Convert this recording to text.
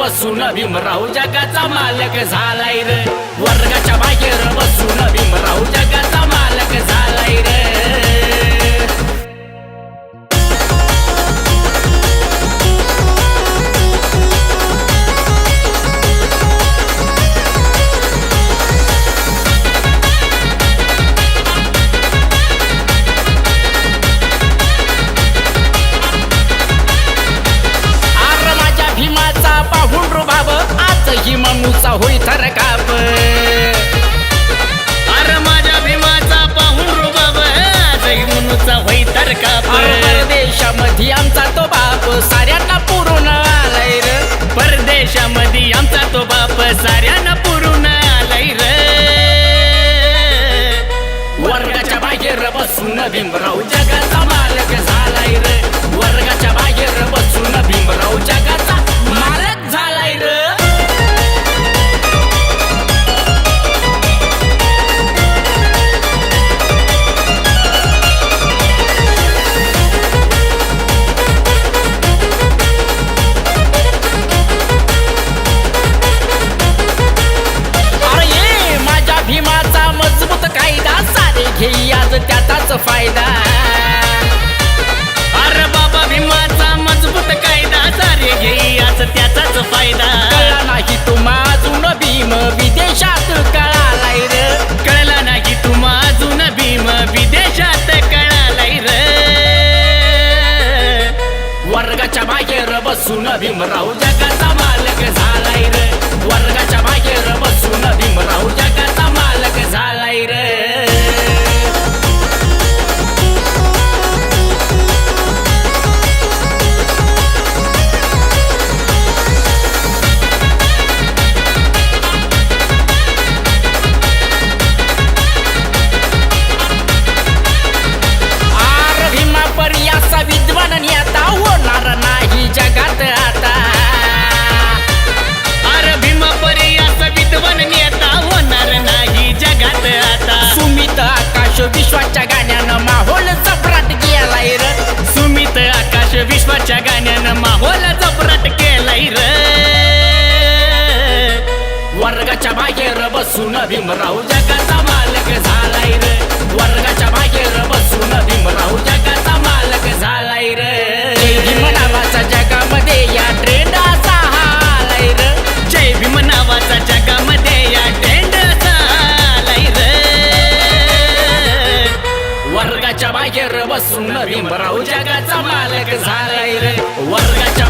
बसून भीमराव जगाचा मालक झालाय रे. वर्गाच्या मनुचा होई तर का परदेशामध्ये आमचा तो बाप साऱ्यांना पुरून आलाय रे. परदेशामध्ये आमचा तो बाप साऱ्यांना पुरून आलाय रे. वर्गाच्या बाहेर बसून भीमराव जगाचा फायदा कळला नाही तुम्हा अजून भीम विदेशात कळालाय र कळला नाही तुम्हा अजून भीम विदेशात कळालाय र वर्गाच्या बाहेर बसून भीमराव जगाचा मालक झालाय र वर्ग बसून भीमराव जगाचा मालक झालाय रे. वर्गाच्या बाहेर बसून भीमराव जगाचा मालक झालाय रे. जय भीम नावाचा जगामध्ये या ट्रेंड असा हालाय रे. जय भीम नावाचा जगामध्ये या ट्रेंड आलाय रे. वर्गाच्या बाहेर बसून भीमराव जगाचा मालक झालाय रे. वर्गाच्या